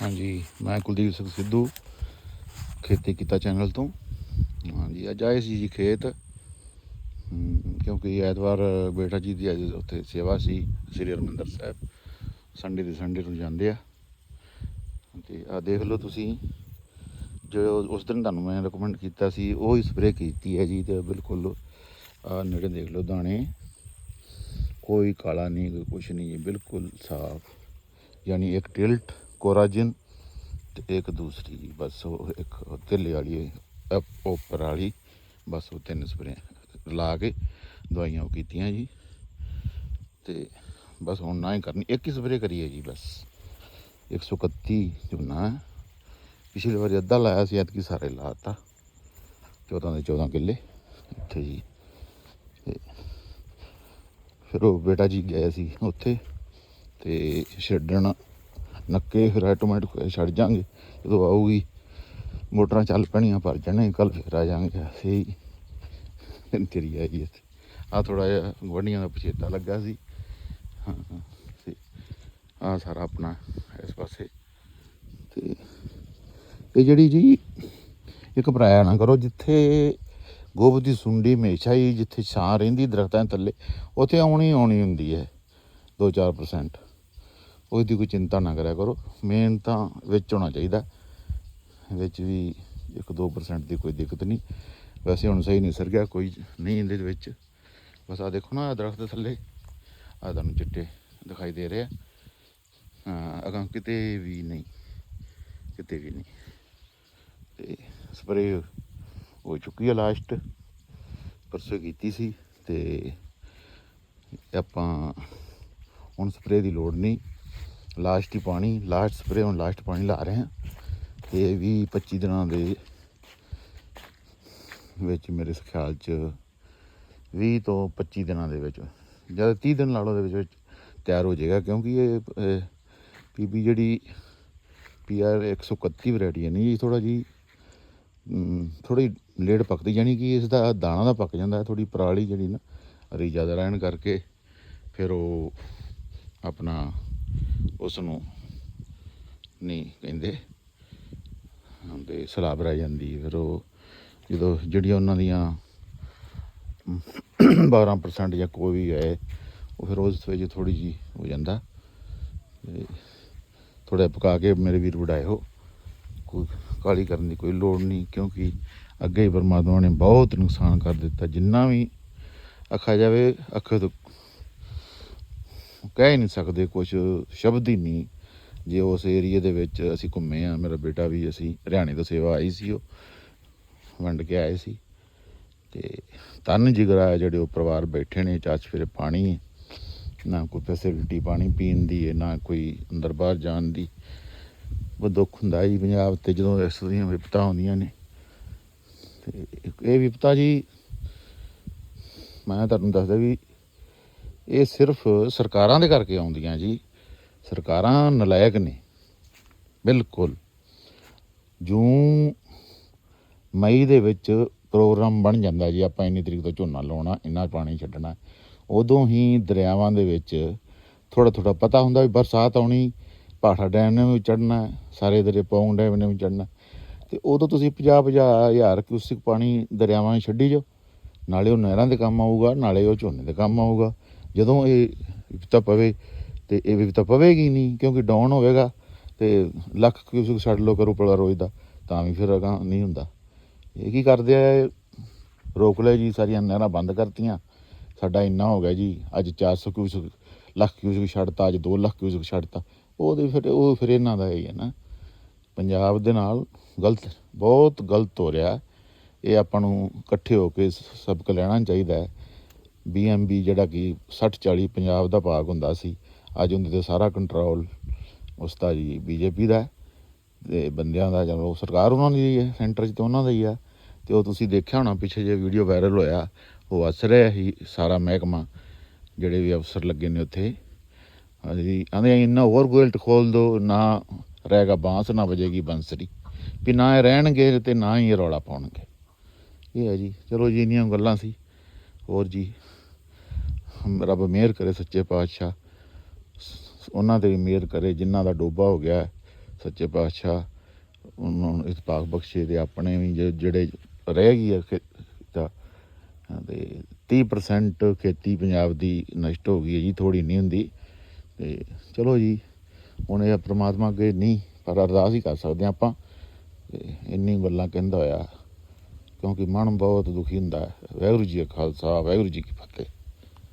ਹਾਂਜੀ, ਮੈਂ ਕੁਲਦੀਪ ਸਿੰਘ ਸਿੱਧੂ, ਖੇਤੀ ਕੀਤਾ ਚੈਨਲ ਤੋਂ। ਹਾਂਜੀ, ਅੱਜ ਆਏ ਸੀ ਜੀ ਖੇਤ। ਕਿਉਂਕਿ ਐਤਵਾਰ ਬੇਟਾ ਜੀ ਦੀ ਅੱਜ ਉੱਥੇ ਸੇਵਾ ਸੀ, ਸ੍ਰੀ ਹਰਿਮੰਦਰ ਸਾਹਿਬ। ਸੰਡੇ ਦੇ ਸੰਡੇ ਨੂੰ ਜਾਂਦੇ ਆ। ਤੇ ਆ ਦੇਖ ਲਓ ਤੁਸੀਂ, ਜੋ ਉਸ ਦਿਨ ਤੁਹਾਨੂੰ ਮੈਂ ਰეკਮੈਂਡ ਕੀਤਾ ਸੀ, ਉਹ ਹੀ ਸਪਰੇਅ ਕੀਤੀ ਹੈ ਜੀ ਤੇ ਬਿਲਕੁਲ ਆ ਨੇੜੇ ਦੇਖ ਲਓ ਦਾਣੇ। ਕੋਈ ਕਾਲਾ ਨਹੀਂ, ਕੋਈ ਕੁਛ ਨਹੀਂ, ਬਿਲਕੁਲ ਸਾਫ਼। ਯਾਨੀ ਇੱਕ ਟਿਲਟ ਕੋਰਾਜਨ ਤੇ ਇੱਕ ਦੂਸਰੀ ਜੀ, ਬਸ ਉਹ ਇੱਕ ਤਿੱਲੇ ਵਾਲੀ ਅਪ- ਉੱਪਰ ਵਾਲੀ, ਬਸ ਉਹ ਤਿੰਨ ਸਪਰੇ ਲਾ ਕੇ ਦਵਾਈਆਂ ਉਹ ਕੀਤੀਆਂ ਜੀ। ਤੇ ਬਸ ਹੁਣ ਨਾ ਹੀ ਕਰਨੀ, ਇੱਕ ਹੀ ਸਪਰੇ ਕਰੀਏ ਜੀ ਬਸ। 131 ਝੋਨਾ ਹੈ। ਪਿਛਲੀ ਵਾਰੀ ਅੱਧਾ ਲਾਇਆ ਸੀ, ਐਤਕੀ ਸਾਰੇ ਲਾਤਾ। 14 ਦੇ 14 ਕਿੱਲੇ ਇੱਥੇ ਜੀ। ਤੇ ਫਿਰ ਉਹ ਬੇਟਾ ਜੀ ਗਏ ਸੀ ਉੱਥੇ ਤੇ ਛੱਡਣ ਨੱਕੇ ਫਿਰ ਆਟੋਮੈਟਿਕ ਛੱਡ ਜਾਾਂਗੇ। ਜਦੋਂ ਆਊਗੀ, ਮੋਟਰਾਂ ਚੱਲ ਪੈਣੀਆਂ, ਭਰ ਜਾਣੇ ਕੱਲ ਫਿਰ ਆ ਜਾਾਂਗੇ। ਸਹੀ। ਤੇਰੀ ਆਈ ਇੱਥੇ। ਆ ਥੋੜਾ ਜਿਹਾ ਗਵੰਡੀਆਂ ਦਾ ਪਛੇਤਾ ਲੱਗਾ ਸੀ। ਹਾਂ ਤੇ ਆ ਸਾਰਾ ਆਪਣਾ ਇਸ ਪਾਸੇ। ਤੇ ਇਹ ਜਿਹੜੀ ਜੀ, ਇੱਕ ਭਰਾਇਆ ਨਾ ਕਰੋ, ਜਿੱਥੇ ਗੋਬ ਦੀ ਸੁੰਡੀ ਹਮੇਸ਼ਾ ਹੀ ਜਿੱਥੇ ਛਾਂ ਰਹਿੰਦੀ ਦਰਖਤਾਂ ਥੱਲੇ, ਉੱਥੇ ਆਉਣੀ ਆਉਣੀ ਹੁੰਦੀ ਹੈ 2-4% ਉਹਦੀ ਕੋਈ ਚਿੰਤਾ ਨਾ ਕਰਿਆ ਕਰੋ। ਮੇਨ ਤਾਂ ਵਿੱਚ ਹੋਣਾ ਚਾਹੀਦਾ। ਵਿੱਚ ਵੀ 1-2% ਦੀ ਕੋਈ ਦਿੱਕਤ ਨਹੀਂ। ਵੈਸੇ ਹੁਣ ਸਹੀ ਨਹੀਂ ਸਰ ਗਿਆ, ਕੋਈ ਨਹੀਂ ਇਹਦੇ ਵਿੱਚ। ਬਸ ਆ ਦੇਖੋ ਨਾ, ਆਹ ਦਰਖਤ ਦੇ ਥੱਲੇ। ਆ ਤੁਹਾਨੂੰ ਚਿੱਟੇ ਦਿਖਾਈ ਦੇ ਰਹੇ ਆ। ਹਾਂ ਅਗਾਂ ਕਿਤੇ ਵੀ ਨਹੀਂ। ਕਿਤੇ ਵੀ ਨਹੀਂ। ਤੇ ਸਪਰੇ ਹੋ ਚੁੱਕੀ ਹੈ ਲਾਸਟ ਪਰਸੋਂ ਕੀਤੀ ਸੀ ਤੇ ਆਪਾਂ ਹੁਣ ਸਪਰੇ ਦੀ ਲੋੜ ਨਹੀਂ। ਲਾਸਟ ਹੀ ਪਾਣੀ ਲਾਸਟ ਸਪਰੇ ਹੁਣ ਲਾਸਟ ਪਾਣੀ ਲਾ ਰਹੇ ਹਾਂ। ਤੇ ਇਹ ਵੀ 25 ਦਿਨਾਂ ਦੇ ਵਿੱਚ ਮੇਰੇ ਖਿਆਲ ਚ 20 ਤੋਂ 25 ਦਿਨਾਂ ਦੇ ਵਿੱਚ ਜਦ 30 ਦਿਨ ਲਾ ਲਓ ਦੇ ਵਿੱਚ ਤਿਆਰ ਹੋ ਜਾਏਗਾ। ਕਿਉਂਕਿ ਇਹ ਪੀਬੀ ਜਿਹੜੀ ਪੀਆਰ 131 ਵੈਰਾਈਟੀ ਹੈ ਨਹੀਂ ਥੋੜਾ ਜੀ ਥੋੜੀ ਲੇਟ ਪੱਕਦੀ ਜਾਨੀ ਕਿ ਇਸ ਦਾ ਦਾਣਾ ਦਾ ਪੱਕ ਜਾਂਦਾ ਥੋੜੀ ਪਰਾਲੀ ਜਿਹੜੀ ਨਾ ਹਰੀ ਜ਼ਿਆਦਾ ਰਹਿਣ ਕਰਕੇ ਫਿਰ ਉਹ ਆਪਣਾ ਉਸ ਨੂੰ ਨਹੀਂ ਕਹਿੰਦੇ। ਤੇ ਸਲਾਬ ਰਹਿ ਜਾਂਦੀ ਫਿਰ ਉਹ ਜਦੋਂ ਜਿਹੜੀਆਂ ਉਹਨਾਂ ਦੀਆਂ 12% ਜਾਂ ਕੋਈ ਵੀ ਹੈ, ਉਹ ਫਿਰ ਉਸ ਵਿੱਚ ਥੋੜੀ ਜੀ ਹੋ ਜਾਂਦਾ। ਤੇ ਥੋੜਾ ਪਕਾ ਕੇ ਮੇਰੇ ਵੀਰ ਵਡਾਏ ਹੋ। ਕੋਈ ਕਾਲੀ ਕਰਨ ਦੀ ਕੋਈ ਲੋੜ ਨਹੀਂ, ਕਿਉਂਕਿ ਅੱਗੇ ਹੀ ਪਰਮਾਤਮਾ ਨੇ ਬਹੁਤ ਨੁਕਸਾਨ ਕਰ ਦਿੱਤਾ। ਜਿੰਨਾ ਵੀ ਆਖਿਆ ਜਾਵੇ, ਅੱਖ ਤੋਂ ਕਹਿ ਹੀ ਨਹੀਂ ਸਕਦੇ ਕੁਝ ਸ਼ਬਦ ਹੀ ਨਹੀਂ। ਜੇ ਉਸ ਏਰੀਏ ਦੇ ਵਿੱਚ ਅਸੀਂ ਘੁੰਮੇ ਆ ਮੇਰਾ ਬੇਟਾ ਵੀ ਅਸੀਂ ਹਰਿਆਣੇ ਤੋਂ ਸੇਵਾ ਆਈ ਸੀ ਉਹ, ਵੰਡ ਕੇ ਆਏ ਸੀ। ਤੇ ਤਨ ਜਿਗਰਾ ਜਿਹੜੇ ਉਹ ਪਰਿਵਾਰ ਬੈਠੇ ਨੇ ਚਾਚ ਫਿਰੇ ਪਾਣੀ ਨਾ ਕੋਈ ਫੈਸਿਲਿਟੀ ਪਾਣੀ ਪੀਣ ਦੀ ਹੈ, ਨਾ ਕੋਈ ਅੰਦਰ ਬਾਹਰ ਜਾਣ ਦੀ। ਉਹ ਦੁੱਖ ਹੁੰਦਾ ਜੀ ਪੰਜਾਬ ਤੇ ਜਦੋਂ ਇਸ ਦੀਆਂ ਵਿਪਤਾ ਆਉਂਦੀਆਂ ਨੇ। ਤੇ ਇਹ ਵਿਪਤਾ ਜੀ, ਮੈਂ ਤੁਹਾਨੂੰ ਦੱਸਦਾ ਵੀ ਇਹ ਸਿਰਫ ਸਰਕਾਰਾਂ ਦੇ ਕਰਕੇ ਆਉਂਦੀਆਂ ਜੀ। ਸਰਕਾਰਾਂ ਨਲਾਇਕ ਨੇ। ਬਿਲਕੁਲ। ਜੂਨ, ਮਈ ਦੇ ਵਿੱਚ ਪ੍ਰੋਗਰਾਮ ਬਣ ਜਾਂਦਾ ਜੀ। ਆਪਾਂ ਇੰਨੀ ਤਰੀਕ ਤੋਂ ਝੋਨਾ ਲਾਉਣਾ, ਇੰਨਾ ਪਾਣੀ ਛੱਡਣਾ। ਉਦੋਂ ਹੀ ਦਰਿਆਵਾਂ ਦੇ ਵਿੱਚ ਥੋੜਾ ਥੋੜਾ ਪਤਾ ਹੁੰਦਾ ਵੀ ਬਰਸਾਤ ਆਉਣੀ ਪਾਠਾ ਡੈਮ ਨੇ ਵੀ ਚੜਨਾ ਸਾਰੇ ਦਰਿਆ, ਪੌਂਗ ਡੈਮ ਨੇ ਵੀ ਚੜਨਾ ਤੇ ਉਦੋਂ ਤੁਸੀਂ 50 50 ਹਜ਼ਾਰ ਕਿਊਸਿਕ ਪਾਣੀ ਦਰਿਆਵਾਂ 'ਚ ਛੱਡੀ ਜਾਓ। ਨਾਲੇ ਉਹ ਨਹਿਰਾਂ ਦੇ ਕੰਮ ਆਊਗਾ, ਨਾਲੇ ਉਹ ਝੋਨੇ ਦੇ ਕੰਮ ਆਊਗਾ। ਜਦੋਂ ਇਹ ਵਿਪਤਾ ਪਵੇ ਤੇ ਇਹ ਵਿਪਤਾ ਪਵੇਗੀ ਨਹੀਂ, ਕਿਉਂਕਿ ਡਾਊਨ ਹੋਵੇਗਾ ਤੇ ਲੱਖ ਕਿਊਸਿਕ ਛੱਡ ਲੋ ਕਰੋ ਪਲਾ ਰੋਜ਼ ਦਾ, ਤਾਂ ਵੀ ਫਿਰ ਅਗਾਂਹ ਨਹੀਂ ਹੁੰਦਾ। ਇਹ ਕੀ ਕਰਦੇ ਆ ਰੋਕ ਲੈ ਜੀ, ਸਾਰੀਆਂ ਨਹਿਰਾਂ ਬੰਦ ਕਰਤੀਆਂ। ਸਾਡਾ ਇੰਨਾ ਹੋ ਗਿਆ ਜੀ, ਅੱਜ 400 ਕਿਊਸਕ ਲੱਖ ਕਿਊਸਿਕ ਛੱਡਤਾ, ਅੱਜ 2 ਲੱਖ ਕਿਊਸਿਕ ਛੱਡਤਾ। ਉਹਦੇ ਫਿਰ, ਉਹ ਫਿਰ ਇਹਨਾਂ ਦਾ ਹੀ ਹੈ ਨਾ। ਪੰਜਾਬ ਦੇ ਨਾਲ ਗਲਤ, ਬਹੁਤ ਗਲਤ ਹੋ ਰਿਹਾ। ਇਹ ਆਪਾਂ ਨੂੰ ਇਕੱਠੇ ਹੋ ਕੇ ਸ- ਸਬਕ ਲੈਣਾ ਚਾਹੀਦਾ ਹੈ। ਬੀਐਮਬੀ ਜਿਹੜਾ ਕਿ 60 40 ਪੰਜਾਬ ਦਾ ਭਾਗ ਹੁੰਦਾ ਸੀ, ਅੱਜ ਉਹਦੇ ਤੇ ਸਾਰਾ ਕੰਟਰੋਲ ਉਸ ਦਾ ਜੀ ਬੀਜੇਪੀ ਦਾ ਹੈ ਤੇ ਬੰਦਿਆਂ ਦਾ ਜਦੋਂ ਸਰਕਾਰ ਉਹਨਾਂ ਦੀ ਹੈ ਸੈਂਟਰ 'ਚ ਤਾਂ ਉਹਨਾਂ ਦਾ ਹੀ ਆ ਤੇ ਉਹ ਤੁਸੀਂ ਦੇਖਿਆ ਹੋਣਾ, ਪਿੱਛੇ ਜੇ ਵੀਡੀਓ ਵਾਇਰਲ ਹੋਇਆ, ਉਹ ਅਸਰ ਰਿਹਾ ਹੀ ਸਾਰਾ ਮਹਿਕਮਾ, ਜਿਹੜੇ ਵੀ ਅਫਸਰ ਲੱਗੇ ਨੇ ਉੱਥੇ। ਅਸੀਂ ਆਂਦੇ ਇੰਨਾ ਹੋਰ ਗੋਲਟ ਖੋਲ ਦੋ, ਨਾ ਰਹੇਗਾ ਬਾਂਸ, ਨਾ ਵਜੇਗੀ ਬੰਸਰੀ। ਵੀ ਨਾ ਇਹ ਰਹਿਣਗੇ ਤੇ ਨਾ ਹੀ ਇਹ ਰੌਲਾ ਪਾਉਣਗੇ। ਇਹ ਹੈ ਜੀ, ਚਲੋ ਜੀ, ਇੰਨੀਆਂ ਗੱਲਾਂ ਸੀ। ਹੋਰ ਜੀ ਰੱਬ ਮਿਹਰ ਕਰੇ ਸੱਚੇ ਪਾਤਸ਼ਾਹ। ਉਹਨਾਂ ਤੇ ਵੀ ਮਿਹਰ ਕਰੇ, ਜਿਨ੍ਹਾਂ ਦਾ ਡੋਬਾ ਹੋ ਗਿਆ ਸੱਚੇ ਪਾਤਸ਼ਾਹ। ਉਹਨਾਂ ਨੂੰ ਇਸ ਪਾਕ ਬਖਸ਼ੇ ਦੇ ਆਪਣੇ ਵੀ ਜਿਹੜੇ ਰਹਿ ਗਈ ਆ ਖੇ- ਤਾਂ ਤੇ 30% ਖੇਤੀ ਪੰਜਾਬ ਦੀ ਨਸ਼ਟ ਹੋ ਗਈ ਹੈ ਜੀ ਥੋੜੀ ਨਹੀਂ ਹੁੰਦੀ। ਤੇ ਚਲੋ ਜੀ, ਹੁਣ ਇਹ ਪ੍ਰਮਾਤਮਾ ਅੱਗੇ ਨਹੀਂ ਪਰ ਅਰਦਾਸ ਹੀ ਕਰ ਸਕਦੇ ਹਾਂ ਆਪਾਂ। ਤੇ ਇੰਨੀ ਗੱਲਾਂ ਕਹਿੰਦਾ ਹੋਇਆ, ਕਿਉਂਕਿ ਮਨ ਬਹੁਤ ਦੁਖੀ ਹੁੰਦਾ ਹੈ। ਵਾਹਿਗੁਰੂ ਜੀ ਕਾ ਖਾਲਸਾ, ਵਾਹਿਗੁਰੂ ਜੀ ਕੀ ਫਤਿਹ।